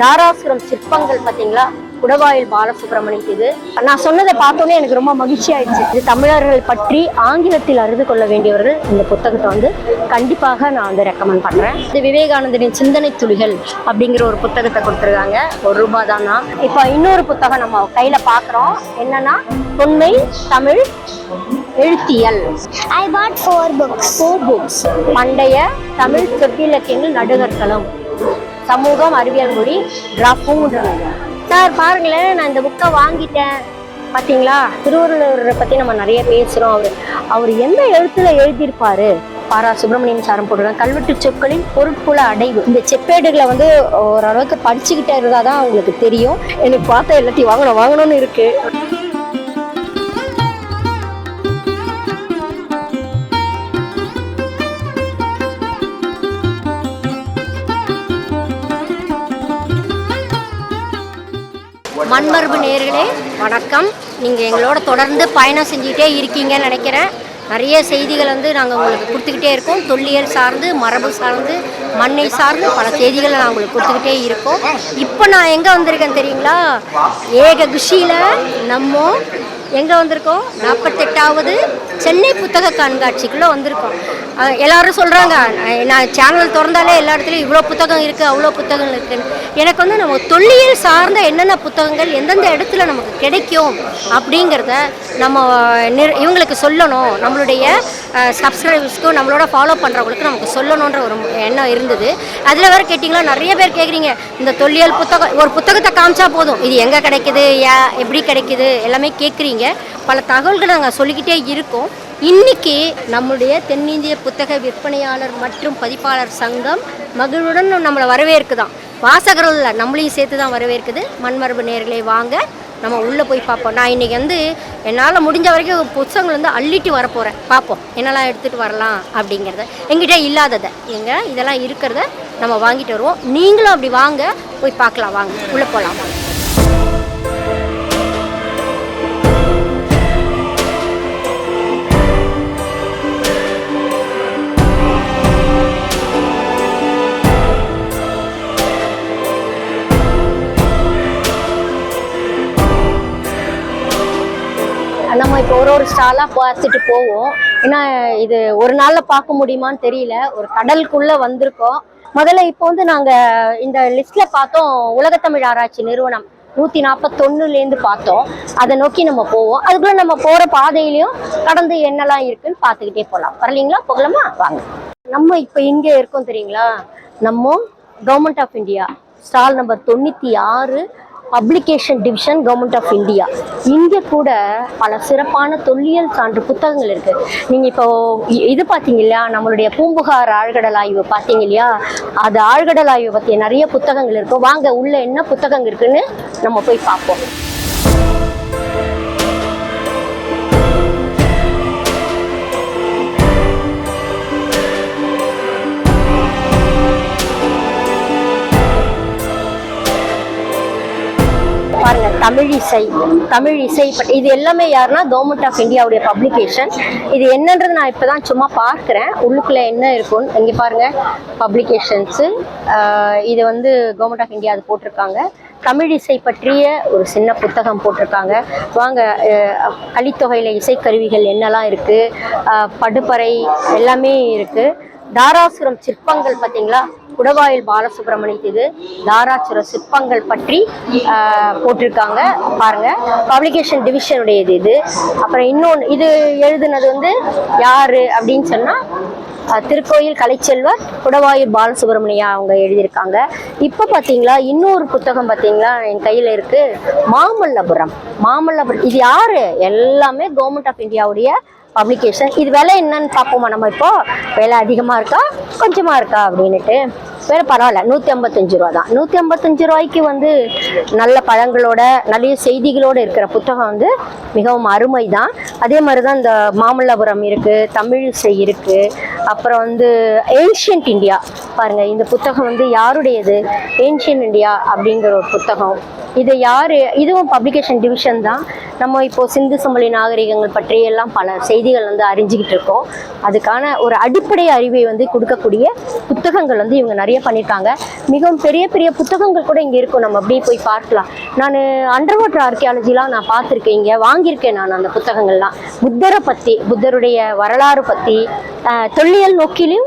தாராசுரம் சிற்பங்கள் பாத்தீங்களா குடவாயில் பாலசுப்ரமணியம் இது. நான் சொன்னதை பார்த்தோன்னே எனக்கு ரொம்ப மகிழ்ச்சி ஆயிடுச்சு. இது தமிழர்கள் பற்றி ஆங்கிலத்தில் அறிந்து கொள்ள வேண்டியவர்கள் இந்த புத்தகத்தை வந்து கண்டிப்பாக நான் வந்து ரெக்கமெண்ட் பண்றேன். இது விவேகானந்தரின் சிந்தனை துளிகள் அப்படிங்கிற ஒரு புத்தகத்தை கொடுத்துருக்காங்க. ஒரு ரூபாய் தானா இப்போ இன்னொரு புத்தகம் நம்ம கையில பார்க்குறோம். என்னன்னா தொன்மை தமிழ் எழுத்தியல். I bought four books. Four books பண்டைய தமிழ் சொற்பிலக்கியங்கள் நடுகற்களம் சமூகம் அறிவியல் மொழி டிராஃபுங்கிறது சார் பாருங்களேன் நான் இந்த புக்கை வாங்கிட்டேன். பார்த்தீங்களா திருவள்ளுவரை பற்றி நம்ம நிறைய பேசுகிறோம் அவர் அவர் எந்த எழுத்துல எழுதியிருப்பாரு? பாரா சுப்பிரமணியம் சாரம் போட்டிருக்காங்க கல்வெட்டு சொற்களின் பொருட்புல அடைவு. இந்த செப்பேடுகளை வந்து ஓரளவுக்கு படிச்சுக்கிட்டே இருந்தால் தான் அவங்களுக்கு தெரியும். எனக்கு பார்த்தா எல்லாத்தையும் வாங்கணும் வாங்கணும்னு இருக்குது மண்மரபு நேர்களே வணக்கம். நீங்கள் எங்களோட தொடர்ந்து பயணம் செஞ்சுக்கிட்டே இருக்கீங்கன்னு நினைக்கிறேன். நிறைய செய்திகள் வந்து நாங்கள் உங்களுக்கு கொடுத்துக்கிட்டே இருக்கோம். தொல்லியல் சார்ந்து மரபு சார்ந்து மண்ணை சார்ந்து பல செய்திகளை நான் உங்களுக்கு கொடுத்துக்கிட்டே இருக்கோம். இப்போ நான் எங்கே வந்திருக்கேன் தெரியுங்களா? ஏக குஷியில் நம்ம எங்கே வந்திருக்கோம்? நாற்பத்தெட்டாவது சென்னை புத்தக கண்காட்சிக்குள்ளே வந்திருக்கோம். எல்லாரும் சொல்கிறாங்க நான் சேனல் திறந்தாலே எல்லா இடத்துலையும் இவ்வளோ புத்தகம் இருக்குது அவ்வளோ புத்தகங்கள் இருக்குன்னு. எனக்கு வந்து நம்ம தொல்லியல் சார்ந்த என்னென்ன புத்தகங்கள் எந்தெந்த இடத்துல நமக்கு கிடைக்கும் அப்படிங்கிறத நம்ம இவங்களுக்கு சொல்லணும். நம்மளுடைய சப்ஸ்கிரைபர்ஸ்க்கும் நம்மளோட ஃபாலோ பண்ணுறவங்களுக்கு நமக்கு சொல்லணுன்ற ஒரு எண்ணம் இருந்தது. அதில் வேறு கேட்டிங்களா? நிறைய பேர் கேட்குறீங்க இந்த தொல்லியல் புத்தகம் ஒரு புத்தகத்தை காமிச்சா போதும். இது எங்கே கிடைக்குது? எப்படி கிடைக்குது? எல்லாமே கேட்குறீங்க பல தகவல்கள் நாங்கள் சொல்லிக்கிட்டே இருக்கோம். இன்னைக்கு நம்முடைய தென்னிந்திய புத்தக விற்பனையாளர் மற்றும் பதிப்பாளர் சங்கம் மகிழ்வுடன் நம்மளை வரவேற்குதான். வாசகர்கள் நம்மளையும் சேர்த்து தான் வரவேற்குது. மண்மரபு நேர்களை வாங்க. நம்ம உள்ளே போய் பார்ப்போம். நான் இன்னைக்கு வந்து என்னால் முடிஞ்ச வரைக்கும் புத்தகங்கள் வந்து அள்ளிட்டு வரப்போகிறேன் பார்ப்போம். என்னெல்லாம் எடுத்துகிட்டு வரலாம் அப்படிங்கிறத. எங்கிட்ட இல்லாததை. எங்கே? இதெல்லாம் இருக்கிறத நம்ம வாங்கிட்டு வருவோம். நீங்களும் அப்படி வாங்க. போய் பார்க்கலாம். வாங்க. உள்ளே போகலாம் வாங்க நம்ம இப்போ ஒரு ஒரு ஸ்டாலாக பார்த்துட்டு போவோம். ஏன்னா இது ஒரு நாளில் பார்க்க முடியுமான்னு தெரியல. ஒரு கடலுக்குள்ளே வந்திருக்கோம். முதல்ல இப்போ வந்து நாங்கள் இந்த லிஸ்ட்டில் பார்த்தோம் உலகத்தமிழ் ஆராய்ச்சி நிறுவனம் நூற்றி நாற்பத்தொன்னுலேருந்து பார்த்தோம். அதை நோக்கி நம்ம போவோம். அதுக்குள்ளே நம்ம போகிற பாதையிலையும் கடந்து என்னெல்லாம் இருக்குன்னு பார்த்துக்கிட்டே போகலாம் வரலீங்களா? போகலாமா? வாங்க. நம்ம இப்போ இங்கே இருக்கோம் தெரியுங்களா? நம்ம government of India stall number தொண்ணூற்றி ஆறு publication division government of India இங்கே கூட பல சிறப்பான தொல்லியல் சான்று புத்தகங்கள் இருக்கு. நீங்க இப்போ இது பார்த்தீங்க இல்லையா? நம்மளுடைய பூம்புகார் ஆழ்கடல் ஆய்வு பார்த்தீங்க இல்லையா? அது ஆழ்கடல் ஆய்வு பற்றிய நிறைய புத்தகங்கள் இருக்கும் வாங்க உள்ள என்ன புத்தகங்கள் இருக்குன்னு நம்ம போய் பார்ப்போம். பாருங்க தமிழ் இசை தமிழ் இசை பற்றி இது எல்லாமே யாருன்னா கவர்மெண்ட் ஆஃப் இந்தியாவுடைய பப்ளிகேஷன் இது என்னன்றது நான் இப்பதான் சும்மா பார்க்குறேன். உள்ளுக்குள்ள என்ன இருக்கும்னு இங்கே பாருங்க பப்ளிகேஷன்ஸு இது வந்து கவர்மெண்ட் ஆஃப் இந்தியா அது போட்டிருக்காங்க. தமிழ் இசை பற்றிய ஒரு சின்ன புத்தகம் போட்டிருக்காங்க. வாங்க அஹ், கலித்தொகையில இசைக்கருவிகள் என்னெல்லாம் இருக்கு? படுப்பறை எல்லாமே இருக்கு. தாராசுரம் சிற்பங்கள் பார்த்தீங்களா? குடவாயில் பாலசுப்ரமணியத்து இது தாராசுர சிற்பங்கள் பற்றி போட்டிருக்காங்க. பாருங்க. பப்ளிகேஷன் டிவிஷனுடையது இது. அப்புறம் இன்னொன்று இது எழுதுனது வந்து யாரு அப்படின்னு சொன்னா திருக்கோயில் கலைச்செல்வர் குடவாயூர் பாலசுப்ரமணியா அவங்க எழுதியிருக்காங்க. இப்போ பார்த்தீங்களா இன்னொரு புத்தகம் பார்த்தீங்களா என் கையில் இருக்கு. மாமல்லபுரம். மாமல்லபுரம். இது யாரு? எல்லாமே கவர்மெண்ட் ஆஃப் இந்தியாவுடைய பப்ளிகேஷன் இது விலை என்னன்னு பார்ப்போமா நம்ம இப்போ? விலை அதிகமாக இருக்கா? கொஞ்சமாக இருக்கா அப்படின்னுட்டு. வேறு பரவாயில்ல. நூற்றி ஐம்பத்தஞ்சு ரூபா தான். நூற்றி ஐம்பத்தஞ்சு ரூபாய்க்கு வந்து நல்ல பழங்களோட நிறைய செய்திகளோடு இருக்கிற புத்தகம் வந்து மிகவும் அருமை தான் அதே மாதிரி தான் இந்த மாமல்லபுரம் இருக்குது தமிழிசை இருக்குது அப்புறம் வந்து ஏன்ஷியன்ட் இந்தியா பாருங்க இந்த புத்தகம் வந்து யாருடையது? ஏன்ஷியன்ட் இந்தியா அப்படிங்கிற ஒரு புத்தகம். இது யாரு இதுவும் பப்ளிகேஷன் டிவிஷன் தான். நம்ம இப்போ சிந்து சமவெளி நாகரிகங்கள் பற்றி எல்லாம் பல செய்திகள் வந்து அறிஞ்சுக்கிட்டு இருக்கோம். அதுக்கான ஒரு அடிப்படை அறிவை வந்து கொடுக்கக்கூடிய புத்தகங்கள் வந்து இவங்க நிறைய பண்ணியிருக்காங்க. மிகவும் பெரிய பெரிய புத்தகங்கள் கூட இங்கே இருக்கும். நம்ம அப்படியே போய் பார்க்கலாம். நான் அண்டர் வாட்டர் ஆர்கியாலஜிலாம் நான் பார்த்துருக்கேன். இங்கே வாங்கியிருக்கேன் நான் அந்த புத்தகங்கள்லாம். புத்தரை பற்றி புத்தருடைய வரலாறு பற்றி தொல்லியல் நோக்கிலும்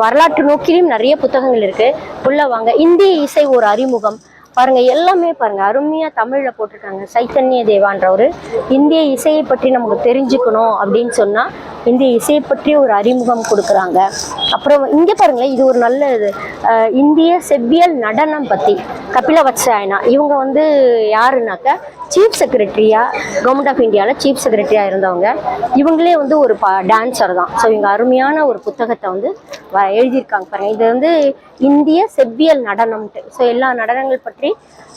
வரலாற்று நோக்கிலும் நிறைய புத்தகங்கள் இருக்கு. உள்ள வாங்க. இந்திய இசை ஒரு அறிமுகம். பாருங்க எல்லாமே பாருங்க. அருமையா தமிழ்ல போட்டிருக்காங்க. சைத்தன்ய தேவான்றவர். இந்திய இசையை பற்றி நமக்கு தெரிஞ்சுக்கணும் அப்படின்னு சொன்னா இந்திய இசையை பற்றி ஒரு அறிமுகம் கொடுக்குறாங்க. அப்புறம் இங்க பாருங்களேன் இது ஒரு நல்ல இது. இந்திய செவ்வியல் நடனம் பத்தி. கபிலவத்சாயனா இவங்க வந்து யாருனாக்க சீஃப் செக்ரட்டரியா கவர்மெண்ட் ஆஃப் இந்தியாவில் சீஃப் செக்ரட்டரியா இருந்தவங்க. இவங்களே வந்து ஒரு டான்சர் தான். ஸோ இவங்க அருமையான ஒரு புத்தகத்தை வந்து வ- எழுதியிருக்காங்க பாருங்க. இது வந்து இந்திய செவ்வியல் நடனம்ட்டு. ஸோ எல்லா நடனங்கள் பற்றி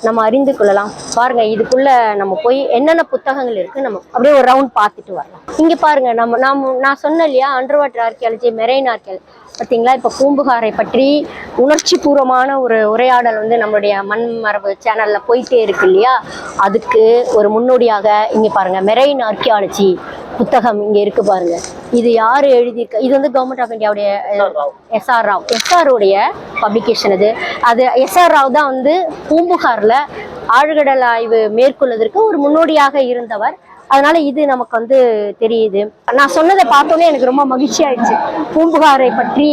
நம்ம அறிந்து கொள்ளலாம். பாருங்க இதுக்குள்ள நம்ம போய் என்னென்ன புத்தகங்கள் இருக்கு நம்ம அப்படியே ஒரு ரவுண்ட் பார்த்துட்டு வரலாம். இங்க பாருங்க நம்ம நாம நான் சொன்னேன் இல்லையா under water archaeology marine archaeology பார்த்தீங்களா இப்போ பூம்புகாரை பற்றி உணர்ச்சி பூர்வமான ஒரு உரையாடல் வந்து நம்மளுடைய மண் மரபு சேனல்ல போயிட்டே இருக்கு இல்லையா? அதுக்கு ஒரு முன்னோடியாக இங்க பாருங்க மெரைன் ஆர்கியாலஜி புத்தகம் இங்க இருக்கு பாருங்க. இது யாரு எழுதியிருக்க இது வந்து கவர்மெண்ட் ஆஃப் இந்தியாவுடைய S R Rao. S R உடைய பப்ளிகேஷன் இது. அது எஸ்ஆர் ராவ் தான் வந்து பூம்புகார்ல ஆழ்கடல் ஆய்வு மேற்கொள்வதற்கு ஒரு முன்னோடியாக இருந்தவர். அதனால இது நமக்கு வந்து தெரியுது. நான் சொன்னதை பார்த்தோன்னே எனக்கு ரொம்ப மகிழ்ச்சி ஆயிடுச்சு. பூம்புகாரை பற்றி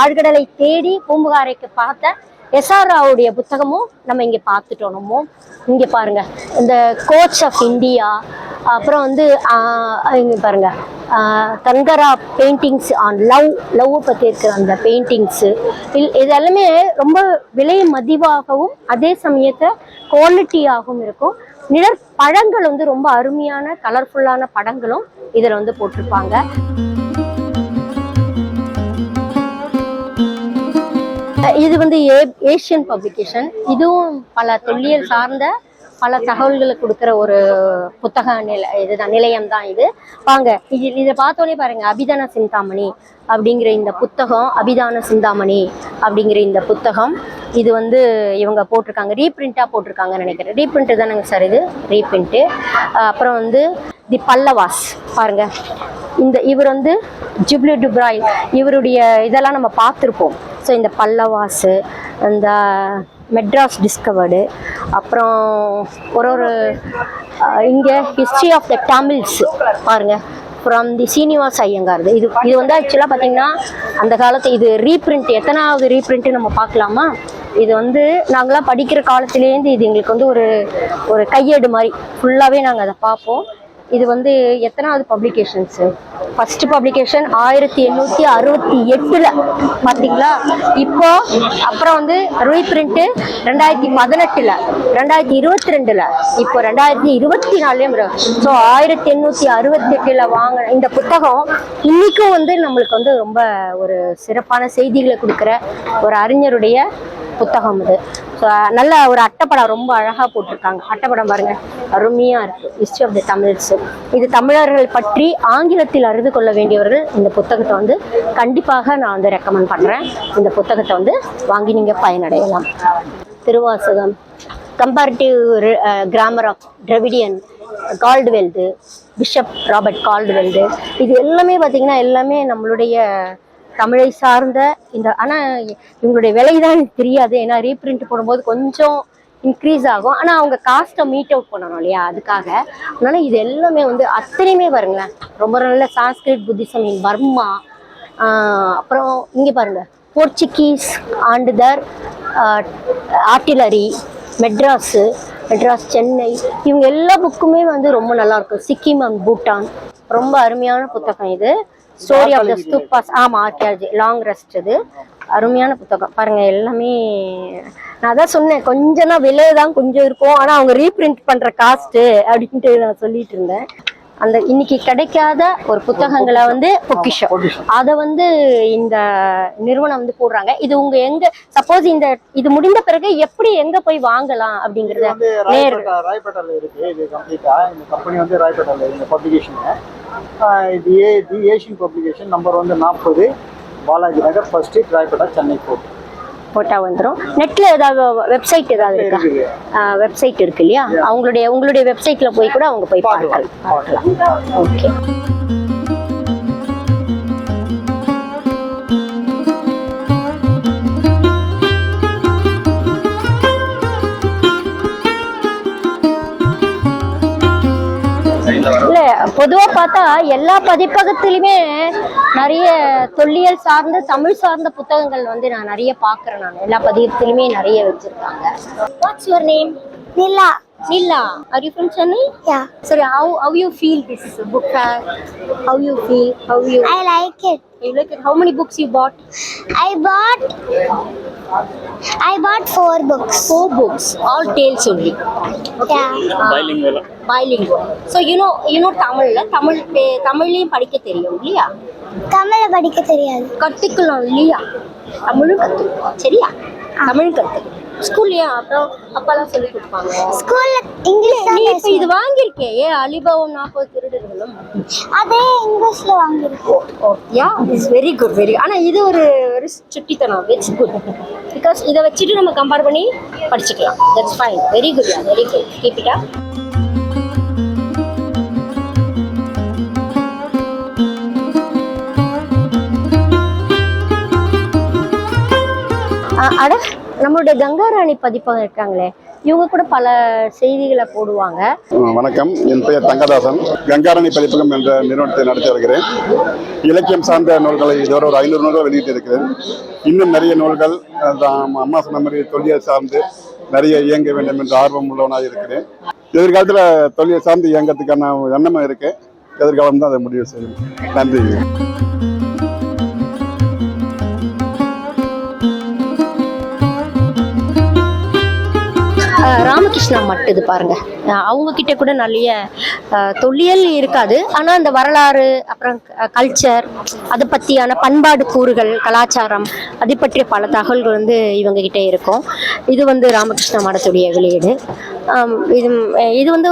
ஆழ்கடலை தேடி பூம்புகாரைக்கு பார்த்த எஸ்ஆர்ஆவுடைய புத்தகமும் நம்ம இங்கே பார்த்துட்டோம். நம்ம பாருங்க. இந்த கோச் ஆஃப் இந்தியா அப்புறம் வந்து இங்கே பாருங்க. கங்கரா பெயிண்டிங்ஸ் ஆன் லவ் லவ்வை பற்றி இருக்கிற அந்த பெயிண்டிங்ஸு இது எல்லாமே ரொம்ப விலை மதிவாகவும் அதே சமயத்தை குவாலிட்டியாகவும் இருக்கும். நிழற் பழங்கள் வந்து ரொம்ப அருமையான கலர்ஃபுல்லான படங்களும் இதுல வந்து போட்டிருப்பாங்க. இது வந்து ஏ- ஏசியன் பப்ளிகேஷன். இதுவும் பல தொல்லியல் சார்ந்த பல தகவல்களை கொடுக்குற ஒரு புத்தக நில இதுதான் நிலையம் தான் இது. வாங்க இது இதை பார்த்தோன்னே பாருங்க அபிதான சிந்தாமணி அப்படிங்கிற இந்த புத்தகம் அபிதான சிந்தாமணி அப்படிங்கிற இந்த புத்தகம். இது வந்து இவங்க போட்டிருக்காங்க ரீப்ரிண்டா போட்டிருக்காங்கன்னு நினைக்கிறேன். ரீப்ரிண்ட் தானேங்க சார் இது? ரீப்ரிண்ட்டு அப்புறம் வந்து தி பல்லவாஸ் பாருங்க. இந்த இவர் வந்து ஜிப்லி டுப்ராய் இவருடைய இதெல்லாம் நம்ம பார்த்துருப்போம். ஸோ இந்த பல்லவாஸு இந்த மெட்ராஸ் டிஸ்கவர்டு அப்புறம் ஒரு ஒரு இங்கே ஹிஸ்ட்ரி ஆஃப் த தமிழ்ஸ் பாருங்க. ஃப்ரம் தி சீனிவாஸ் ஐயங்கார்து இது இது வந்து ஆக்சுவலாக பார்த்தீங்கன்னா அந்த காலத்து இது ரீப்ரிண்ட் எத்தனாவது ரீப்ரிண்ட்டு நம்ம பார்க்கலாமா? இது வந்து நாங்களாம் படிக்கிற காலத்துலேருந்து இது எங்களுக்கு வந்து ஒரு ஒரு கையேடு மாதிரி. ஃபுல்லாகவே நாங்கள் அதை பார்ப்போம். இது வந்து எத்தனாவது பப்ளிகேஷன்ஸு ஃபர்ஸ்ட் பப்ளிகேஷன் ஆயிரத்தி எண்ணூற்றி அறுபத்தி எட்டில். பார்த்தீங்களா இப்போ அப்புறம் வந்து ரீப்ரிண்ட்டு ரெண்டாயிரத்தி பதினெட்டில். ரெண்டாயிரத்தி இருபத்தி ரெண்டில். இப்போ ரெண்டாயிரத்தி இருபத்தி நாலுலேயும் ஸோ ஆயிரத்தி எண்ணூற்றி அறுபத்தெட்டில் வாங்கின இந்த புத்தகம் இன்னைக்கும் வந்து நம்மளுக்கு வந்து ரொம்ப ஒரு சிறப்பான செய்திகளை கொடுக்குற ஒரு அறிஞருடைய புத்தகம் இது. ஸோ நல்ல ஒரு அட்டைப்படம் ரொம்ப அழகாக போட்டிருக்காங்க. அட்டைப்படம் பாருங்க. அருமையாக இருக்கு. ஹிஸ்ட்ரி ஆஃப் த தமிழ்ஸ் இது தமிழர்கள் பற்றி ஆங்கிலத்தில் அறிந்து கொள்ள வேண்டியவர்கள் இந்த புத்தகத்தை வந்து கண்டிப்பாக நான் வந்து ரெக்கமெண்ட் பண்ணுறேன் இந்த புத்தகத்தை வந்து வாங்கி நீங்கள் பயனடையலாம். Thiruvasagam. Comparative grammar of Dravidian கால்டுவெல்து bishop Robert கால்டுவெல்து இது எல்லாமே பார்த்தீங்கன்னா எல்லாமே நம்மளுடைய தமிழை சார்ந்த இந்த ஆனால் இவங்களுடைய விலை தான் எனக்கு தெரியாது. ஏன்னா ரீப்ரிண்ட் போடும்போது கொஞ்சம் இன்க்ரீஸ் ஆகும். ஆனால் அவங்க காஸ்ட்டை மீட் அவுட் பண்ணணும் இல்லையா? அதுக்காக. அதனால இது எல்லாமே வந்து அத்தனையுமே பாருங்களேன். ரொம்ப நல்ல சான்ஸ்கிரிட் புத்திசம் இன் பர்மா. அப்புறம் இங்கே பாருங்கள் போர்ச்சுகீஸ் ஆண்டுதர் ஆர்டிலரி மெட்ராஸு மெட்ராஸ் சென்னை இவங்க எல்லா புக்குமே வந்து ரொம்ப நல்லாயிருக்கும் சிக்கிம் அண்ட் பூட்டான் ரொம்ப அருமையான புத்தகம் இது. ஸ்டோரி ஆஃப் த ஸ்தூப்பாஸ் ஆமாம் ஆர்கியாலஜி லாங் ரெஸ்ட் இது. அருமையான புத்தகம். பாருங்க எல்லாமே நான் அதான் சொன்னேன் கொஞ்சம் தான் விலை தான் கொஞ்சம் இருக்கும். ஆனால் அவங்க ரீப்ரிண்ட் பண்ணுற காஸ்ட்டு அப்படின்ட்டு நான் சொல்லிட்டு இருந்தேன். அந்த இன்னைக்கு கிடைக்காத ஒரு புத்தகங்களை வந்து பொக்கிஷம். அதை வந்து இந்த நிறுவனம் வந்து போடுறாங்க. இது உங்க எங்க சப்போஸ் இந்த இது முடிந்த பிறகு எப்படி எங்க போய் வாங்கலாம் அப்படிங்கறத நேர் இருக்கு. இது கம்ப்ளீட்டா இந்த கம்பெனி வந்து ராயப்பேட்டால இந்த பப்ளிகேஷன் இது A the Asian publication number வந்து நாற்பது பாலாஜி நகர் ஃபர்ஸ்ட் ஸ்ட்ரீட் ராயப்பேட்டா சென்னை போர்ட். போட்டா வந்துரும். நெட்ல ஏதாவது வெப்சைட் ஏதாவது இருக்கா? வெப்சைட் இருக்கு இல்லையா? அவங்களுடைய உங்களுடைய வெப்சைட்ல போய் கூட அவங்க போய் பார்க்கலாம். ஓகே பொதுவா பார்த்தா எல்லா பதிப்பகத்திலுமே நிறைய தொல்லியல் சார்ந்த தமிழ் சார்ந்த புத்தகங்கள் வந்து நான் நிறைய பார்க்குறேன் நான். எல்லா பதிப்பத்திலுமே நிறைய வச்சிருக்காங்க. What's your name Nila. நில்லா are you from Chennai Yeah. சரி how how you feel this book how you feel how you I like it. You like how many books you bought I bought. I bought four books. four books all tales only Yeah. bilingual so you know you know தமிழ்ல தமிழ் பே- தமிழ்லயும் படிக்க தெரியும் இல்லையா தமிழ படிக்க தெரியாது கத்துக்கலாம் இல்லையா தமிழும் கத்துக்கலாம் சரியா தமிழ் கத்துக்கலாம் ஸ்கூல்லயா? அப்புறம் அப்பாலாம் சொல்லி கொடுப்பாங்க. ஸ்கூல்ல இங்கிலீஷ் தான் நீ இப்ப. இது வாங்கியிருக்கே ஏ அலிபாவும் நாற்பது திருடர்களும்? அதே இங்கிலீஷ்ல வாங்கியிருக்கேன் ஓ yeah is very good very ஆனா இது ஒரு ஒரு சுட்டித்தனம் வெரி குட் பிகாஸ் இதை வச்சுட்டு நம்ம கம்பேர் பண்ணி படிச்சுக்கலாம். That's fine very good yeah very good keep it அட நம்மளுடைய கங்காராணி பதிப்பகம் இருக்காங்களே இவங்க கூட பல செய்திகளை போடுவாங்க. வணக்கம். என் பெயர் தங்கதாசன். கங்காராணி பதிப்பகம் என்ற நிறுவனத்தை நடத்தி வருகிறேன். இலக்கியம் சார்ந்த நூல்களை இதுவரை ஒரு ஐநூறு நூல்கள் வெளியிட்டு இருக்கிறேன் இன்னும் நிறைய நூல்கள் அம்மா சொன்ன மாதிரி தொல்லியல் சார்ந்து நிறைய இயங்க வேண்டும் என்ற ஆர்வம் உள்ளவனாக இருக்கிறேன். எதிர்காலத்தில் தொழிலை சார்ந்து இயங்கத்துக்கான எண்ணமும் இருக்கு. எதிர்காலம் தான் அதை முடிவு செய்யும். நன்றி. ராமகிருஷ்ணா மட்டும் இது பாருங்கள் அவங்கக்கிட்ட கூட நிறைய தொல்லியல் இருக்காது. ஆனால் அந்த வரலாறு அப்புறம் கல்ச்சர் அதை பற்றியான பண்பாடு கூறுகள் கலாச்சாரம் அதை பற்றிய பல தகவல்கள் வந்து இவங்கக்கிட்ட இருக்கும். இது வந்து ராமகிருஷ்ண மடத்துடைய வெளியீடு. இது இது வந்து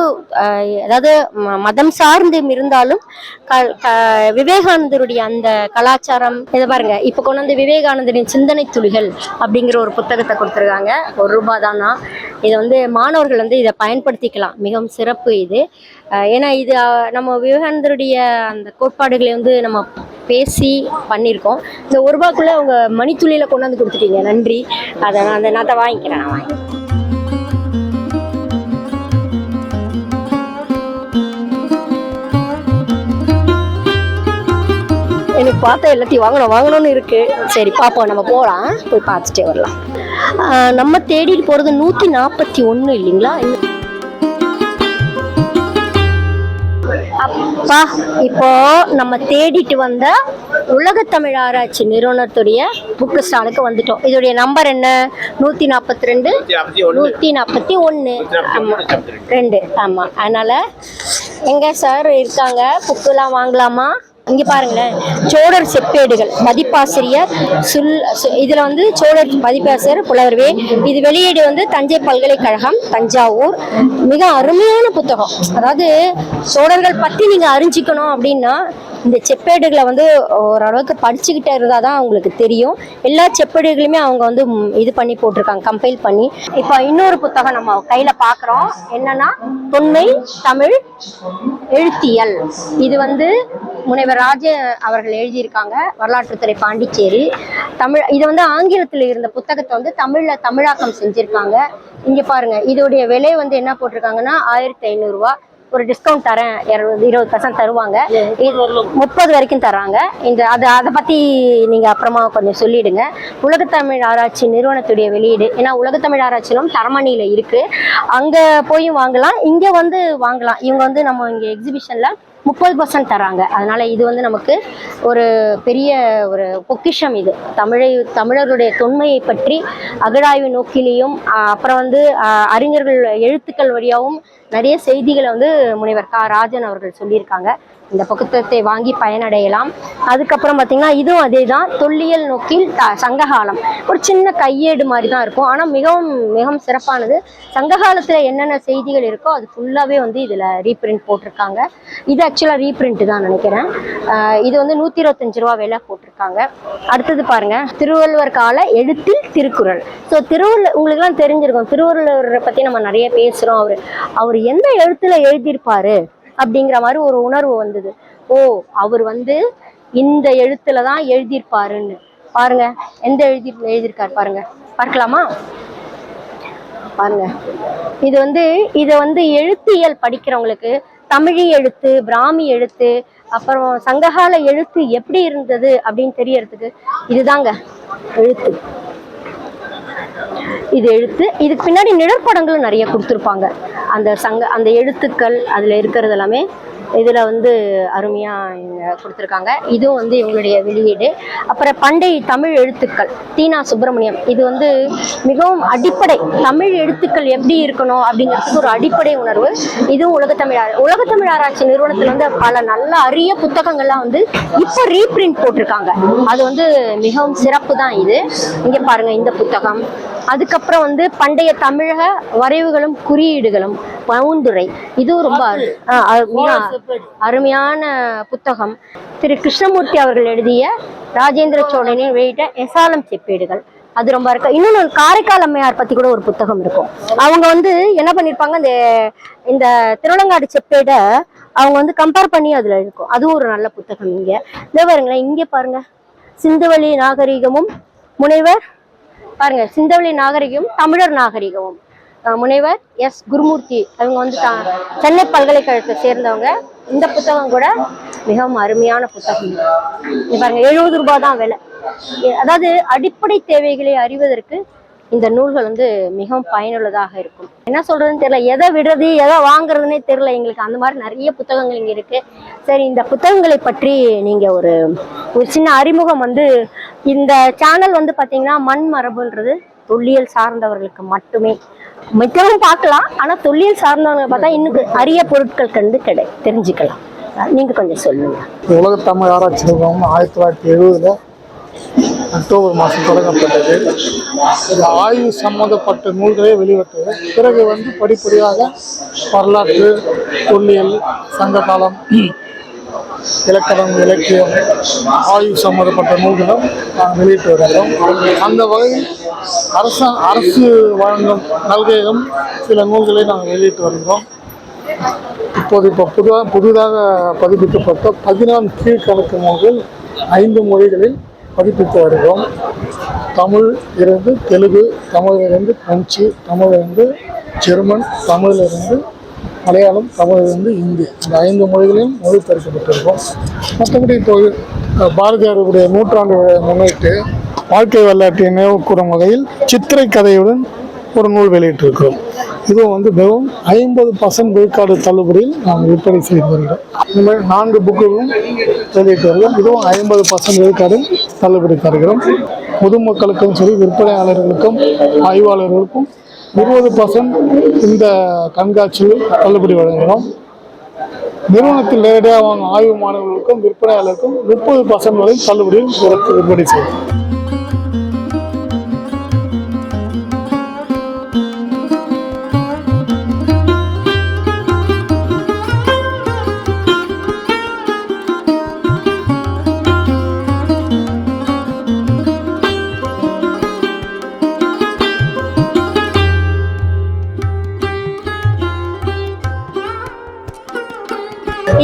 அதாவது ம- மதம் சார்ந்தும் இருந்தாலும் க- க- விவேகானந்தருடைய அந்த கலாச்சாரம் இதை பாருங்க இப்போ கொண்டு வந்து விவேகானந்தரின் சிந்தனை துளிகள் அப்படிங்கிற ஒரு புத்தகத்தை கொடுத்துருக்காங்க. ஒரு ரூபா தானா இதை வந்து மாணவர்கள் வந்து இதை பயன்படுத்திக்கலாம். மிகவும் சிறப்பு இது. ஏன்னா இது நம்ம விவேகானந்தருடைய அந்த கோட்பாடுகளை வந்து நம்ம பேசி பண்ணியிருக்கோம். இந்த ஒரு ரூபாய்க்குள்ள அவங்க மணித்துளியில் கொண்டாந்து கொடுத்துட்டீங்க. நன்றி. அதை நான் அந்த நான் வாங்கிக்கிறேன் நான் வாங்கிக்கிறேன். எனக்கு பார்த்தா எல்லாத்தையும் வாங்கணும் வாங்கணும்னு இருக்கு. சரி பார்ப்போம். நம்ம போகலாம் போய் பார்த்துட்டே வரலாம். ஆஹ் நம்ம தேடிட்டு போகிறது நூற்றி நாற்பத்தி ஒன்று இல்லைங்களா? அப்பா இப்போ நம்ம தேடிட்டு வந்த உலக தமிழ் ஆராய்ச்சி நிறுவனத்துடைய புக்கு ஸ்டாலுக்கு வந்துட்டோம். இதோடைய நம்பர் என்ன? நூற்றி நாற்பத்தி ரெண்டு நூற்றி நாற்பத்தி ஒன்று ஆமாம் ரெண்டு. ஆமாம் அதனால எங்க சார் இருக்காங்க புக்குலாம் வாங்கலாமா? இங்க பாருங்களேன். சோழர் செப்பேடுகள் மதிப்பாசிரியர் சுல் இதில் இதுல வந்து சோழர் பதிப்பாசிரியர் புலவர்வே. இது வெளியீடு வந்து தஞ்சை பல்கலைக்கழகம் தஞ்சாவூர். மிக அருமையான புத்தகம். அதாவது சோழர்கள் பத்தி நீங்க அறிஞ்சிக்கணும் அப்படின்னா இந்த செப்பேடுகளை வந்து ஓரளவுக்கு படிச்சுக்கிட்டே இருந்தால் தான் அவங்களுக்கு தெரியும். எல்லா செப்பேடுகளுமே அவங்க வந்து இது பண்ணி போட்டிருக்காங்க கம்பைல் பண்ணி. இப்போ இன்னொரு புத்தகம் நம்ம கையில் பார்க்குறோம் என்னன்னா தொன்மை தமிழ் எழுத்தியல். இது வந்து முனைவர் ராஜ அவர்கள் எழுதியிருக்காங்க வரலாற்றுத்துறை பாண்டிச்சேரி. தமிழ் இது வந்து ஆங்கிலத்தில் இருந்த புத்தகத்தை வந்து தமிழில் தமிழாக்கம் செஞ்சுருக்காங்க. இங்கே பாருங்கள் இதோடைய விலை வந்து என்ன போட்டிருக்காங்கன்னா ஆயிரத்தி ஐநூறுரூவா ஒரு டிஸ்கவுண்ட் தரேன் இருபது இருபது பர்சன்ட் தருவாங்க. இது முப்பது வரைக்கும் தராங்க. இந்த அது அதை பற்றி நீங்கள் அப்புறமா கொஞ்சம் சொல்லிடுங்க. உலகத்தமிழ் ஆராய்ச்சி நிறுவனத்துடைய வெளியீடு. ஏன்னா உலகத்தமிழ் ஆராய்ச்சியிலும் தரமணியில் இருக்குது அங்கே போயும் வாங்கலாம் இங்கே வந்து வாங்கலாம். இவங்க வந்து நம்ம இங்கே எக்ஸிபிஷனில் முப்பது பர்சன்ட் தராங்க. அதனால இது வந்து நமக்கு ஒரு பெரிய ஒரு பொக்கிஷம் இது. தமிழை தமிழருடைய தொன்மையை பற்றி அகழாய்வு நோக்கிலேயும் அப்புறம் வந்து அறிஞர்கள் எழுத்துக்கள் வழியாகவும் நிறைய செய்திகளை வந்து முனைவர் கா. ராஜன் அவர்கள் சொல்லியிருக்காங்க. இந்த புத்தகத்தை வாங்கி பயனடையலாம். அதுக்கப்புறம் பார்த்தீங்கன்னா இதுவும் அதே தான் தொல்லியல் நோக்கில் த சங்ககாலம். ஒரு சின்ன கையேடு மாதிரி தான் இருக்கும். ஆனால் மிகவும் மிகவும் சிறப்பானது. சங்ககாலத்தில் என்னென்ன செய்திகள் இருக்கோ அது ஃபுல்லாகவே வந்து இதில் ரீப்ரிண்ட் போட்டிருக்காங்க. இது ஆக்சுவலாக ரீப்ரிண்ட் தான் நினைக்கிறேன். இது வந்து நூற்றி இருபத்தஞ்சு ரூபா விலை போட்டிருக்காங்க. அடுத்தது பாருங்கள் திருவள்ளுவர் கால எழுத்தில் திருக்குறள். ஸோ திருவள்ளுவர் உங்களுக்குலாம் தெரிஞ்சிருக்கும். திருவள்ளுவரை பற்றி நம்ம நிறைய பேசுகிறோம் அவர் அவர் எந்த எழுத்துல எழுதியிருப்பாரு அப்படிங்கிற மாதிரி ஒரு உணர்வு வந்தது. ஓ அவர் வந்து இந்த எழுத்துல தான் எழுதியிருப்பாருன்னு. பாருங்க எந்த எழுதி எழுதியிருக்காரு பாருங்க. பார்க்கலாமா? பாருங்க. இது வந்து இதை வந்து எழுத்தியல் படிக்கிறவங்களுக்கு தமிழி எழுத்து பிராமி எழுத்து அப்புறம் சங்ககால எழுத்து எப்படி இருந்தது அப்படின்னு தெரியறதுக்கு இதுதாங்க எழுத்து. இது எழுத்து. இதுக்கு பின்னாடி நிழற்படங்களும் நிறைய கொடுத்துருப்பாங்க. அந்த சங்க அந்த எழுத்துக்கள் அதில் இருக்கிறது எல்லாமே இதில் வந்து அருமையாக கொடுத்துருக்காங்க. இதுவும் வந்து இவங்களுடைய வெளியீடு. அப்புறம் பண்டை தமிழ் எழுத்துக்கள். தீனா சுப்பிரமணியம். இது வந்து மிகவும் அடிப்படை. தமிழ் எழுத்துக்கள் எப்படி இருக்கணும் அப்படிங்கிறதுக்கு ஒரு அடிப்படை உணர்வு. இதுவும் உலகத்தமிழ் உலகத்தமிழ் ஆராய்ச்சி நிறுவனத்தில் வந்து பல நல்ல அரிய புத்தகங்கள்லாம் வந்து இப்போ ரீப்ரிண்ட் போட்டிருக்காங்க. அது வந்து மிகவும் சிறப்பு தான் இது. இங்கே பாருங்கள் இந்த புத்தகம். அதுக்கப்புறம் வந்து பண்டைய தமிழக வரைவுகளும் குறியீடுகளும் பவுந்துரை. இதுவும் ரொம்ப அரு- அருமையான புத்தகம். திரு கிருஷ்ணமூர்த்தி அவர்கள் எழுதிய ராஜேந்திர சோழனின் வெளியிட்ட எசாலம் செப்பேடுகள். அது ரொம்ப இருக்கு இன்னொன்று காரைக்கால் அம்மையார் பத்தி கூட ஒரு புத்தகம் இருக்கும். அவங்க வந்து என்ன பண்ணிருப்பாங்க இந்த இந்த திருவள்ளங்காடு செப்பேடை அவங்க வந்து கம்பேர் பண்ணி அதுல இருக்கும். அதுவும் ஒரு நல்ல புத்தகம் இங்க. இதோ பாருங்களேன் இங்க பாருங்க. சிந்துவெளி நாகரிகமும் முனைவர் பாருங்க சிந்தவெளி நாகரிகம் தமிழர் நாகரிகமும். முனைவர் எஸ். குருமூர்த்தி அவங்க வந்து சென்னை பல்கலைக்கழகத்தை சேர்ந்தவங்க. இந்த புத்தகம் கூட மிகவும் அருமையான புத்தகம். பாருங்க எழுபது ரூபாய் தான் விலை. அதாவது அடிப்படை தேவைகளை அறிவதற்கு இந்த நூல்கள் வந்து மிகவும் பயனுள்ளதாக இருக்கும். என்ன சொல்றதுன்னு தெரியல எதை விடுறது எதை வாங்குறதுன்னே தெரியல எங்களுக்கு. அந்த மாதிரி நிறைய புத்தகங்கள் இங்க இருக்கு. சரி இந்த புத்தகங்களை பற்றி நீங்க ஒரு ஒரு சின்ன அறிமுகம் வந்து இந்த சேனல் வந்து பார்த்தீங்கன்னா மண் மரபுன்றது தொல்லியல் சார்ந்தவர்களுக்கு மட்டுமே. மிகவும் பார்க்கலாம் ஆனால் தொல்லியல் சார்ந்தவங்க பார்த்தா இன்னும் அரிய பொருட்கள் கண்டு கிடை தெரிஞ்சுக்கலாம். நீங்க கொஞ்சம் சொல்லுங்க. உலக தமிழ் ஆராய்ச்சி நிறுவனம் ஆயிரத்தி தொள்ளாயிரத்தி எழுபதுல அக்டோபர் மாதம் தொடங்கப்பட்டது. இது ஆய்வு சம்பந்தப்பட்ட நூல்களே வெளிவட்டது. பிறகு வந்து படிப்படியாக வரலாற்று தொல்லியல் சங்ககாலம் இலக்கணம் இலக்கியம் ஆய்வு சம்மந்தப்பட்ட நூல்களும் நாங்கள் வெளியிட்டு வருகிறோம். அந்த வகையில் அரச அரசு வழங்கும் நல்கையிலும் சில நூல்களை நாங்கள் வெளியிட்டு வருகிறோம். இப்போது இப்போ புதுதாக புதிதாக பதிப்பிக்கப்பட்ட பதினான்கு கீழ்கணக்கு நூல்கள் ஐந்து மொழிகளில் பதிப்பித்து வருகிறோம். தமிழ் இருந்து தெலுங்கு தமிழிலிருந்து பிரெஞ்சு தமிழிலிருந்து ஜெர்மன் தமிழிலிருந்து மலையாளம் வந்து இந்தி இந்த ஐந்து மொழிகளையும் மொழிபெயர்க்கப்பட்டிருக்கும். மற்றபடி இப்போ பாரதியாருடைய நூற்றாண்டு முன்னிட்டு வாழ்க்கை வரலாற்றை நினைவு கூறும் வகையில் சித்திரை கதையுடன் ஒரு நூல் வெளியிட்டிருக்கிறோம். இதுவும் வந்து மிகவும் ஐம்பது பர்சன்ட் விழுக்காடு தள்ளுபடியில் நாம் விற்பனை செய்து வருகிறோம். இந்த மாதிரி நான்கு புக்குகளும் வெளியிட்டு வருகிறோம் இதுவும் ஐம்பது பர்சன்ட் விழுக்காடு தள்ளுபடி தருகிறோம். பொதுமக்களுக்கும் சரி விற்பனையாளர்களுக்கும் ஆய்வாளர்களுக்கும் இருபது பர்சன்ட் இந்த கண்காட்சியில் தள்ளுபடி வழங்குகிறோம். நிறுவனத்தில் நேரடியாக வாங்கும் ஆய்வு மாணவர்களுக்கும் விற்பனையாளருக்கும் முப்பது பர்சன்ட் வரை தள்ளுபடியில் விற்பனை செய்யும்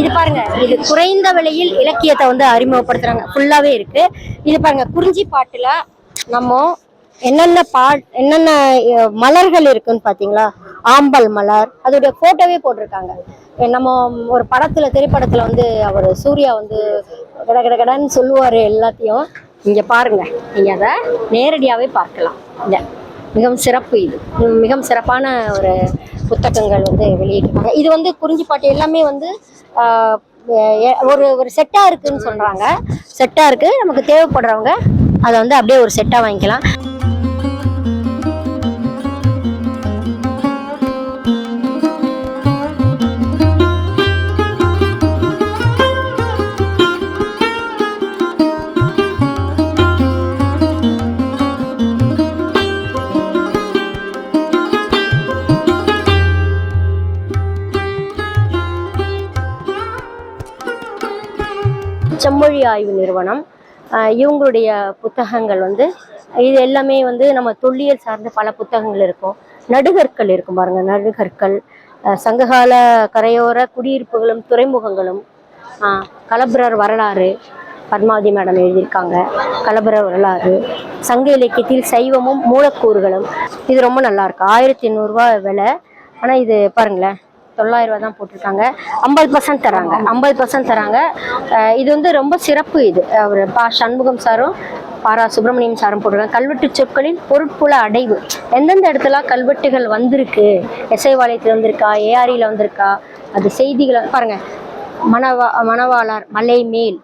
இது பாருங்க இது குறைந்த விலையில் இலக்கியத்தை வந்து அறிமுகப்படுத்துறாங்க. ஃபுல்லாவே இருக்கு. இது பாருங்க குறிஞ்சி பாட்டுல நம்ம என்னென்ன பா என்னென்ன மலர்கள் இருக்குன்னு பாத்தீங்களா? ஆம்பல் மலர் அதோடைய போட்டோவே போட்டிருக்காங்க. நம்ம ஒரு படத்துல திரைப்படத்துல வந்து அவர் சூர்யா வந்து கட கட கடன்னு சொல்லுவாரு எல்லாத்தையும். இங்க பாருங்க நீங்க அதை நேரடியாவே பார்க்கலாம். இங்க. மிகவும் சிறப்பு இது. மிகவும் சிறப்பான ஒரு புத்தகங்கள் வந்து வெளியிட்டிருக்காங்க. இது வந்து குறிஞ்சிப்பாட்டு எல்லாமே வந்து ஒரு ஒரு செட்டாக இருக்குன்னு சொல்கிறாங்க செட்டாக இருக்குது நமக்கு தேவைப்படுறவங்க அதை வந்து அப்படியே ஒரு செட்டாக வாங்கிக்கலாம். ஆய்வு நிறுவனம் இவங்களுடைய புத்தகங்கள் வந்து இது எல்லாமே வந்து நம்ம தொல்லியல் சார்ந்த பல புத்தகங்கள் இருக்கும். நடுகற்கள் இருக்கும் பாருங்க நடுகற்கள். சங்ககால கரையோர குடியிருப்புகளும் துறைமுகங்களும் ஆஹ் கலபரர் வரலாறு பத்மாவதி மேடம் எழுதியிருக்காங்க கலபரர் வரலாறு. சங்க இலக்கியத்தில் சைவமும் மூலக்கூறுகளும். இது ரொம்ப நல்லா இருக்கு. ஆயிரத்தி எண்ணூறுரூவா விலை. ஆனால் இது பாருங்களேன் தொள்ளாயிரம் ரூபா தான் போட்டிருக்காங்க. ஐம்பது பர்சன்ட் தராங்க. ஐம்பது பர்சன்ட் தராங்க. இது வந்து ரொம்ப சிறப்பு இது. அவர் பா சண்முகம் சாரும் பாரா சுப்பிரமணியம் சாரும் போட்டிருக்காங்க. கல்வெட்டு சொற்களின் பொருட்புல அடைவு. எந்தெந்த இடத்துல கல்வெட்டுகள் வந்திருக்கு? எஸ்ஐவாளையத்தில் வந்திருக்கா ஏஆரியில் வந்திருக்கா? அது செய்திகளை பாருங்க. மணவா மணவாளர் மலைமேல்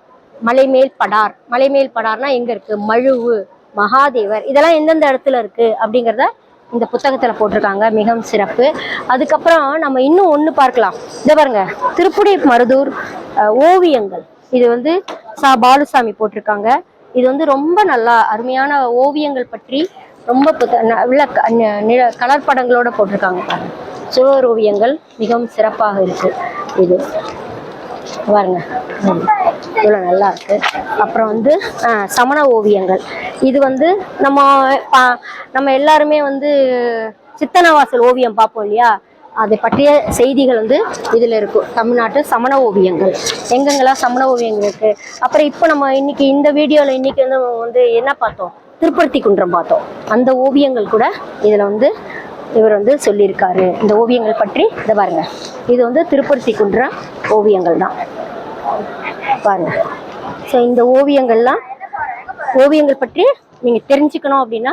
மலைமேல் படார். மலைமேல் படார்னா எங்க இருக்கு? மழுவு மகாதேவர். இதெல்லாம் எந்தெந்த இடத்துல இருக்கு? அப்படிங்கிறத இந்த புத்தகத்துல போட்டிருக்காங்க மிகவும் சிறப்பு. அதுக்கப்புறம் நம்ம இன்னும் ஒன்று பார்க்கலாம். இதை பாருங்க திருப்புடி மருதூர் ஓவியங்கள். இது வந்து சா பாலுசாமி போட்டிருக்காங்க. இது வந்து ரொம்ப நல்லா அருமையான ஓவியங்கள் பற்றி ரொம்ப புத்த- ந- படங்களோட ந- போட்டிருக்காங்க பாருங்க. சுவர் ஓவியங்கள் மிகவும் சிறப்பாக இருக்கு. இது. பாருங்க இவ்வளோ நல்லா இருக்கு. அப்புறம் வந்து சமண ஓவியங்கள். இது வந்து நம்ம பா- நம்ம எல்லாருமே வந்து சித்தனவாசல் ஓவியம் பார்ப்போம் இல்லையா? அதை பற்றிய செய்திகள் வந்து இதில் இருக்கும். தமிழ்நாட்டு சமண ஓவியங்கள். எங்கெங்கெல்லாம் சமண ஓவியங்கள் இருக்கு? அப்புறம் இப்போ நம்ம இன்னைக்கு இந்த வீடியோவில் இன்னைக்கு வந்து வந்து என்ன பார்த்தோம்? திருப்பருத்தி குன்றம் பார்த்தோம். அந்த ஓவியங்கள் கூட இதில் வந்து இவர் வந்து சொல்லியிருக்காரு. இந்த ஓவியங்கள் பற்றி இதை பாருங்க. இது வந்து திருப்பருத்தி குன்றம். ஓவியங்கள் தான் பாருங்க. ஸோ இந்த ஓவியங்கள்லாம் ஓவியங்கள் பற்றி நீங்க தெரிஞ்சுக்கணும் அப்படின்னா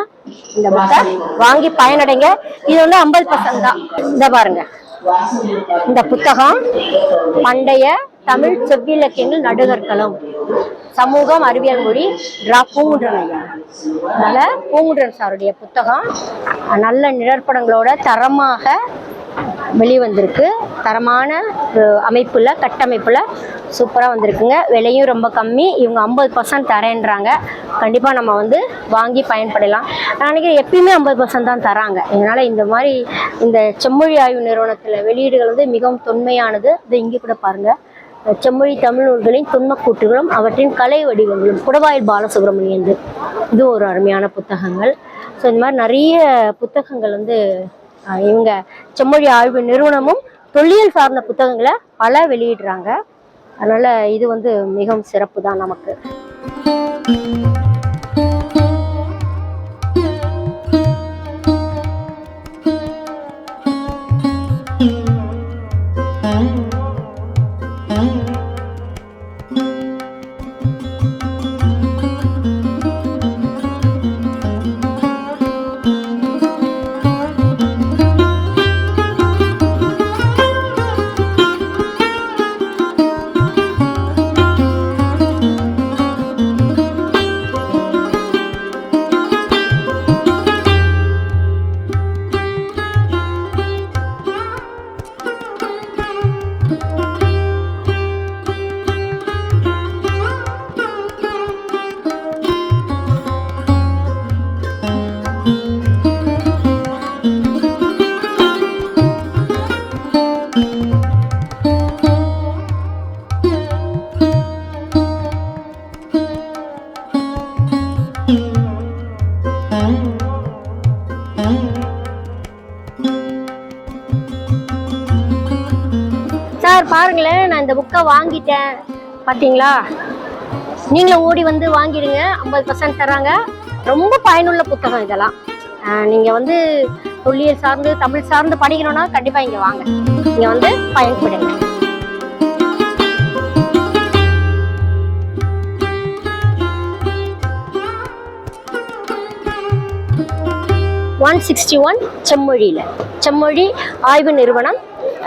இந்த புக்கை வாங்கி பயனடைங்க. இது வந்து ஐம்பது பர்சன்ட் தான் இந்த பாருங்க. இந்த புத்தகம் பண்டைய தமிழ் செவ்விலக்கியங்கள் நடுகற்களம். சமூகம் அறிவியல் மொழி ரா பூங்குன்றன் ஐயா. அதனால பூங்குன்றன் சாருடைய புத்தகம் நல்ல நிழற்படங்களோட தரமாக வெளிவந்திருக்கு. தரமான அமைப்பில் கட்டமைப்பில் சூப்பராக வந்திருக்குங்க. விலையும் ரொம்ப கம்மி. இவங்க ஐம்பது பர்சன்ட் தரேன்றாங்க. கண்டிப்பாக நம்ம வந்து வாங்கி பயன்படலாம். நான் நினைக்கிறேன் எப்பயுமே ஐம்பது பர்சன்ட் தான் தராங்க. இதனால் இந்த மாதிரி இந்த செம்மொழி ஆய்வு நிறுவனத்தில் வெளியீடுகள் வந்து மிகவும் தொன்மையானது. இது இங்கே கூட பாருங்கள் செம்மொழி தமிழ் நூல்களின் துன்பக்கூட்டுகளும் அவற்றின் கலை வடிவங்களும் குடவாயில் பாலசுப்ரமணியன் இது. ஒரு அருமையான புத்தகங்கள். ஸோ இந்த மாதிரி நிறைய புத்தகங்கள் வந்து இவங்க செம்மொழி ஆய்வு நிறுவனமும் தொல்லியல் சார்ந்த புத்தகங்களை பல வெளியிடுறாங்க. அதனால இது வந்து மிகவும் சிறப்பு தான் நமக்கு. அக்கா வாங்கிட்டேன். பார்த்தீங்களா நீங்களும் ஓடி வந்து வாங்கிடுங்க ஐம்பது பர்சன்ட் தராங்க. ரொம்ப பயனுள்ள புத்தகம் இதெல்லாம். நீங்கள் நீங்க வந்து தொல்லியல் சார்ந்து தமிழ் சார்ந்து படிக்கணும்னா கண்டிப்பா இங்க வாங்க. இங்கே வந்து பயன்படுங்க. ஒன் சிக்ஸ்டி ஒன் செம்மொழியில். செம்மொழி ஆய்வு நிறுவனம்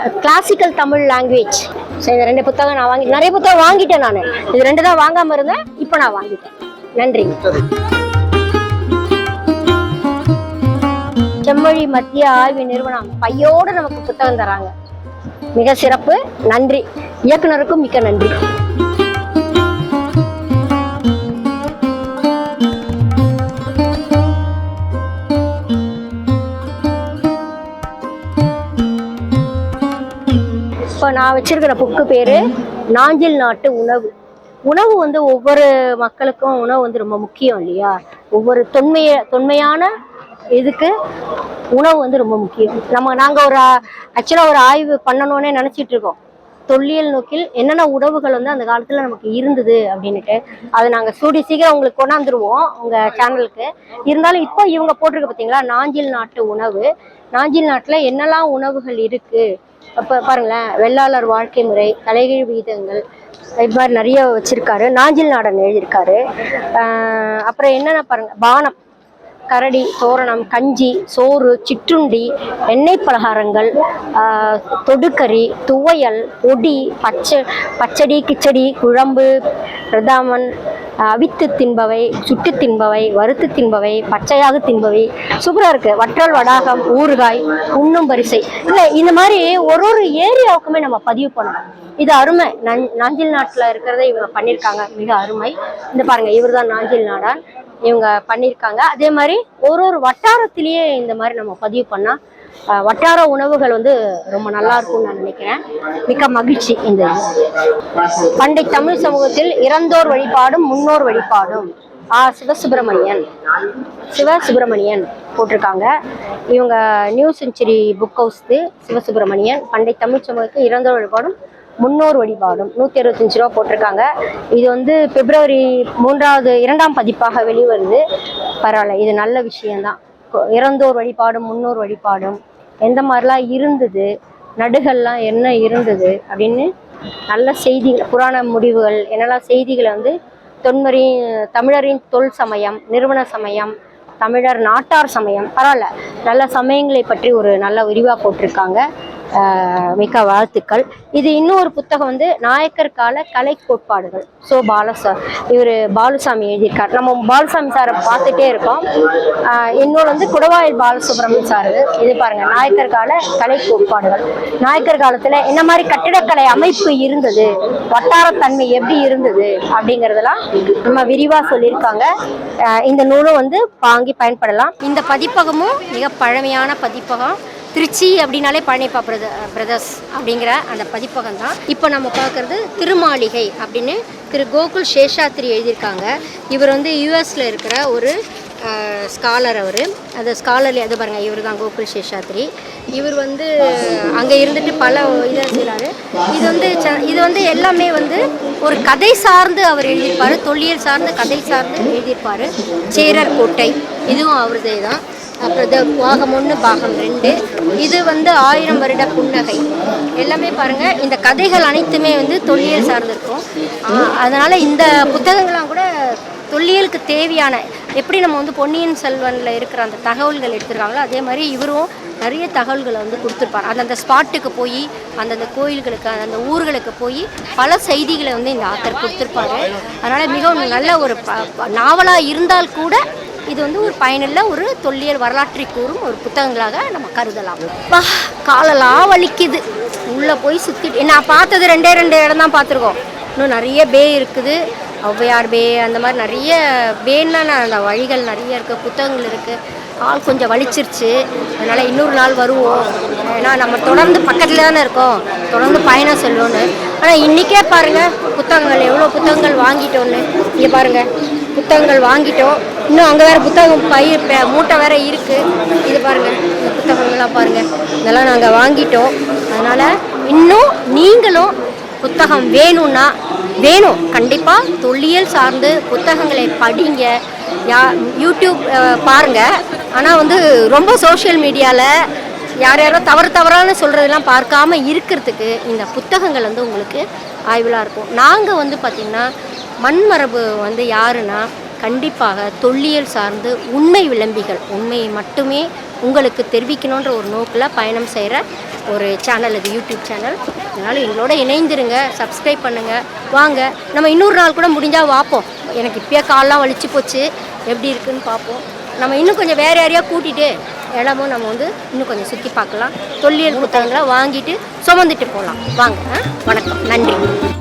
கிளாசிக்கல் தமிழ் லாங்குவேஜ் ஸோ இந்த ரெண்டு புத்தகம் நான் வாங்கி நிறைய புத்தகம் வாங்கிட்டேன் நான். இது ரெண்டு தான் வாங்காம இருந்தேன். இப்போ நான் வாங்கிட்டேன். நன்றி. செம்மொழி மத்திய ஆய்வு நிறுவனம் பையோடு நமக்கு புத்தகம் தராங்க. மிக சிறப்பு. நன்றி. இயக்குனருக்கும் மிக்க நன்றி. நான் வச்சிருக்கிற புக்கு பேரு நாஞ்சில் நாட்டு உணவு. உணவு வந்து ஒவ்வொரு மக்களுக்கும் உணவு வந்து ரொம்ப முக்கியம் இல்லையா? ஒவ்வொரு தொன்மைய தொன்மையான இதுக்கு உணவு வந்து ரொம்ப முக்கியம். நம்ம நாங்க ஒரு ஆக்சுவலா ஒரு ஆய்வு பண்ணணும்னே நினைச்சிட்டு இருக்கோம். தொல்லியல் நோக்கில் என்னென்ன உணவுகள் வந்து அந்த காலத்துல நமக்கு இருந்தது அப்படின்னுட்டு அதை நாங்க சூடி சீக்கிரம் உங்களுக்கு கொண்டாந்துருவோம் உங்க சேனலுக்கு இருந்தாலும் இப்போ இவங்க போட்டிருக்க பார்த்தீங்களா நாஞ்சில் நாட்டு உணவு. நாஞ்சில் நாட்டுல என்னெல்லாம் உணவுகள் இருக்கு? அப்போ பாருங்களேன் வெள்ளாளர் வாழ்க்கை முறை தலைகீழ் விகிதங்கள் இது மாதிரி நிறைய வச்சிருக்காரு. நாஞ்சில் நாடன் எழுதியிருக்காரு. அப்புறம் என்னென்ன பாருங்க பானம் கரடி தோரணம் கஞ்சி சோறு சிற்றுண்டி எண்ணெய் பலகாரங்கள் தொடுக்கறி துவையல் ஒடி பச்சை பச்சடி கிச்சடி குழம்பு பிரதாமன் அவித்து தின்பவை சுட்டு தின்பவை வறுத்து தின்பவை பச்சையாக தின்பவை. சூப்பராக இருக்குது வற்றல் வடாகம் ஊறுகாய் உண்ணும் பரிசை. இல்லை இந்த மாதிரி ஒரு ஒரு ஏரியாவுக்குமே நம்ம பதிவு பண்ணணும். இது அருமை. நஞ் நாஞ்சில் நாட்டில் இருக்கிறத இவங்க பண்ணியிருக்காங்க. மிக அருமை. இந்த பாருங்கள் இவர் தான் நாஞ்சில் நாடான் இவங்க பண்ணியிருக்காங்க. அதே மாதிரி ஒரு ஒரு வட்டாரத்திலேயே இந்த மாதிரி நம்ம பதிவு பண்ணால் வட்டார உணவுகள் வந்து ரொம்ப நல்லா இருக்கும்னு நான் நினைக்கிறேன். மிக்க மகிழ்ச்சி இந்த பண்டை தமிழ் சமூகத்தில் இறந்தோர் வழிபாடும் முன்னோர் வழிபாடும். ஆ சிவசுப்பிரமணியன் சிவசுப்பிரமணியன் போட்டிருக்காங்க. இவங்க நியூ செஞ்சுரி புக் ஹவுஸ்து சிவசுப்பிரமணியன் பண்டை தமிழ் சமூகத்துக்கு இறந்தோர் வழிபாடும் முன்னோர் வழிபாடும் நூற்றி அறுபத்தஞ்சு ரூபா போட்டிருக்காங்க. இது வந்து பிப்ரவரி மூன்றாவது இரண்டாம் பதிப்பாக வெளிவருது பரவாயில்ல இது நல்ல விஷயம்தான். இறந்தோர் வழிபாடும் முன்னோர் வழிபாடும் எந்த மாதிரிலாம் இருந்தது நடுகள்லாம் என்ன இருந்தது அப்படின்னு நல்ல செய்திகள் புராண முடிவுகள் என்னெல்லாம் செய்திகளை வந்து தொன்மரின் தமிழரின் தொல் சமயம் நிறுவன சமயம் தமிழர் நாட்டார் சமயம் பரவாயில்ல. நல்ல சமயங்களை பற்றி ஒரு நல்ல விரிவாக போட்டிருக்காங்க. மிக்க வாழ்த்துக்கள். இது இன்னொரு புத்தகம் வந்து நாயக்கர் கால கலை கோட்பாடுகள். ஸோ பாலசா இவர் பாலுசாமி எழுதியிருக்கார். நம்ம பாலுசாமி சாரை பார்த்துட்டே இருக்கோம். இன்னொன்று வந்து குடவாயில் பாலசுப்ரமணியம் சார் இது. பாருங்கள் பாருங்க நாயக்கர் கால கலை கோட்பாடுகள். நாயக்கர் காலத்தில் என்ன மாதிரி கட்டிடக்கலை அமைப்பு இருந்தது? வட்டாரத்தன்மை எப்படி இருந்தது? அப்படிங்கிறதெல்லாம் நம்ம விரிவாக சொல்லியிருக்காங்க. இந்த நூலும் வந்து வாங்கி பயன்படலாம். இந்த பதிப்பகமும் மிக பழமையான பதிப்பகம். திருச்சி அப்படின்னாலே பழனிப்பா பிரத பிரதர்ஸ் அப்படிங்கிற அந்த பதிப்பகம் தான் இப்போ நம்ம பார்க்குறது திருமாளிகை அப்படின்னு திரு கோகுல் சேஷாத்ரி எழுதியிருக்காங்க. இவர் வந்து யூஎஸில் இருக்கிற ஒரு ஸ்காலர் அவர். அந்த ஸ்காலர்ல அது பாருங்கள் இவர் தான் கோகுல் சேஷாத்ரி. இவர் வந்து அங்கே இருந்துட்டு பல இதாக செய்கிறாரு இது வந்து ச- இது வந்து எல்லாமே வந்து ஒரு கதை சார்ந்து அவர் எழுதியிருப்பார். தொல்லியல் சார்ந்து கதை சார்ந்து எழுதியிருப்பார். சேரர் கோட்டை. இதுவும் அவருதே தான் அப்புறம் இது பாகம் ஒன்று பாகம் ரெண்டு. இது வந்து ஆயிரம் வருட புன்னகை. எல்லாமே பாருங்கள் இந்த கதைகள் அனைத்துமே வந்து தொல்லியல் சார்ந்திருக்கும் அதனால் இந்த புத்தகங்கள்லாம் கூட தொல்லியலுக்கு தேவையான எப்படி நம்ம வந்து பொன்னியின் செல்வனில் இருக்கிற அந்த தகவல்கள் எடுத்துருக்காங்களோ அதே மாதிரி இவரும் நிறைய தகவல்களை வந்து கொடுத்துருப்பார். அந்தந்த ஸ்பாட்டுக்கு போய் அந்தந்த கோயில்களுக்கு அந்தந்த ஊர்களுக்கு போய் பல செய்திகளை வந்து இந்த ஆத்தர் கொடுத்துருப்பாரு. அதனால் மிகவும் நல்ல ஒரு நாவலாக இருந்தால் கூட இது வந்து ஒரு பயனுள்ள ஒரு தொல்லியல் வரலாற்றை கூறும் ஒரு புத்தகங்களாக நம்ம கருதலாம். அப்பா காலெல்லாம் வலிக்குது. உள்ளே போய் சுற்றிட்டு நான் பார்த்தது ரெண்டே ரெண்டு இடம் தான் பார்த்துருக்கோம். இன்னும் நிறைய பே இருக்குது. ஔவையார் பே அந்த மாதிரி நிறைய பேன்னா அந்த வழிகள் நிறைய இருக்குது புத்தகங்கள் இருக்குது கால் கொஞ்சம் வலிச்சிருச்சு. அதனால் இன்னொரு நாள் வருவோம். ஏன்னா நம்ம தொடர்ந்து பக்கத்தில் தானே இருக்கோம். தொடர்ந்து பயணம் செல்வோன்னு ஆனால் இன்றைக்கே பாருங்கள் புத்தகங்கள் எவ்வளோ புத்தகங்கள் வாங்கிட்டோன்னு இங்கே பாருங்கள் புத்தகங்கள் வாங்கிட்டோம். இன்னும் அங்கே வேறு புத்தகம் பயிர் மூட்டை வேற இருக்குது இது பாருங்கள் இந்த புத்தகங்கள்லாம் பாருங்கள் இதெல்லாம் நாங்கள் வாங்கிட்டோம். அதனால் இன்னும் நீங்களும் புத்தகம் வேணும்னா வேணும். கண்டிப்பாக தொல்லியல் சார்ந்து புத்தகங்களை படிங்க. யா யூடியூப் பாருங்கள் பாருங்க. ஆனால் வந்து ரொம்ப சோஷியல் மீடியாவில் யார் யாரோ தவறு தவறான சொல்கிறதெல்லாம் பார்க்காம இருக்கிறதுக்கு இந்த புத்தகங்கள் வந்து உங்களுக்கு ஆய்வுலாக இருக்கும். நாங்கள் வந்து பார்த்திங்கன்னா மண்மரபு வந்து யாருன்னா கண்டிப்பாக தொல்லியல் சார்ந்து உண்மை விளம்பிகள் உண்மையை மட்டுமே உங்களுக்கு தெரிவிக்கணுன்ற ஒரு நோக்கில் பயணம் செய்கிற ஒரு சேனல் இது யூடியூப் சேனல் அதனால் எங்களோட இணைந்துருங்க சப்ஸ்கிரைப் பண்ணுங்கள் வாங்க நம்ம இன்னொரு நாள் கூட முடிஞ்சால் பார்ப்போம் எனக்கு இப்போயே கால்லாம் வலிச்சு போச்சு. எப்படி இருக்குன்னு பார்ப்போம் நம்ம இன்னும் கொஞ்சம் வேறு யாரையாக கூட்டிகிட்டு இடமும் நம்ம வந்து இன்னும் கொஞ்சம் சுற்றி பார்க்கலாம். தொல்லியல் புத்தகங்களை வாங்கிட்டு சுமந்துட்டு போகலாம் வாங்க ஆ? வணக்கம். நன்றி.